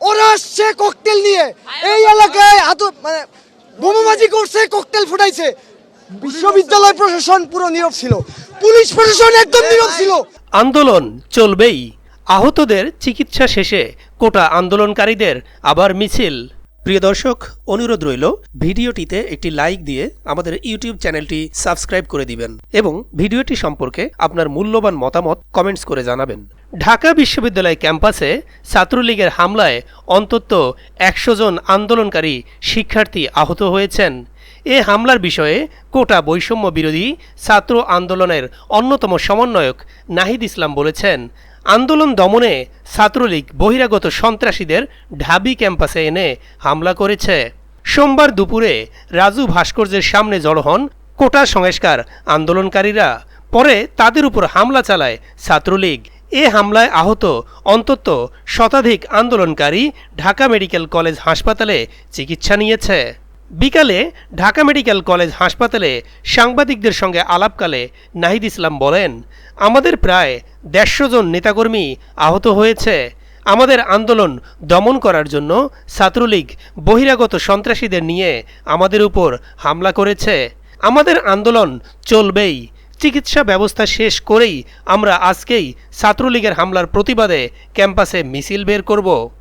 ওরা আসছে ককটেল নিয়ে। এই এলাকায় আত মানে বোমাবাজি করছে ককটেল ফুটাইছে। বিশ্ববিদ্যালয় প্রশাসন পুরো নীরব ছিল। পুলিশ প্রশাসন একদম নীরব ছিল। আন্দোলন চলবেই। আহতদের চিকিৎসা শেষে কোটা আন্দোলনকারীদের আবার মিছিল। প্রিয় দর্শক অনুরোধ রইল ভিডিওটিতে একটি লাইক দিয়ে আমাদের ইউটিউব চ্যানেলটি সাবস্ক্রাইব করে দিবেন এবং ভিডিওটি সম্পর্কে আপনার মূল্যবান মতামত কমেন্টস করে জানাবেন। ঢাকা বিশ্ববিদ্যালয় ক্যাম্পাসে ছাত্রলীগের হামলায় অন্তত একশো জন আন্দোলনকারী শিক্ষার্থী আহত হয়েছেন। এ হামলার বিষয়ে কোটা বৈষম্য বিরোধী ছাত্র আন্দোলনের অন্যতম সমন্বয়ক নাহিদ ইসলাম বলেছেন, আন্দোলন দমনে ছাত্রলীগ বহিরাগত সন্ত্রাসীদের ঢাবি ক্যাম্পাসে এনে হামলা করেছে। সোমবার দুপুরে রাজু ভাস্কর্যের সামনে জড়ো হন কোটা সংস্কার আন্দোলনকারীরা। পরে তাদের উপর হামলা চালায় ছাত্রলীগ। এ হামলায় আহত অন্তত শতাধিক আন্দোলনকারী ঢাকা মেডিকেল কলেজ হাসপাতালে চিকিৎসা নিয়েছে। বিকালে ঢাকা মেডিকেল কলেজ হাসপাতালে সাংবাদিকদের সঙ্গে আলাপকালে নাহিদ ইসলাম বলেন, আমাদের প্রায় দেড়শো জন নেতাকর্মী আহত হয়েছে। আমাদের আন্দোলন দমন করার জন্য ছাত্রলীগ বহিরাগত সন্ত্রাসীদের নিয়ে আমাদের উপর হামলা করেছে। আমাদের আন্দোলন চলবেই। চিকিৎসা ব্যবস্থা শেষ করেই আমরা আজকেই ছাত্রলীগের হামলার প্রতিবাদে ক্যাম্পাসে মিছিল বের করব।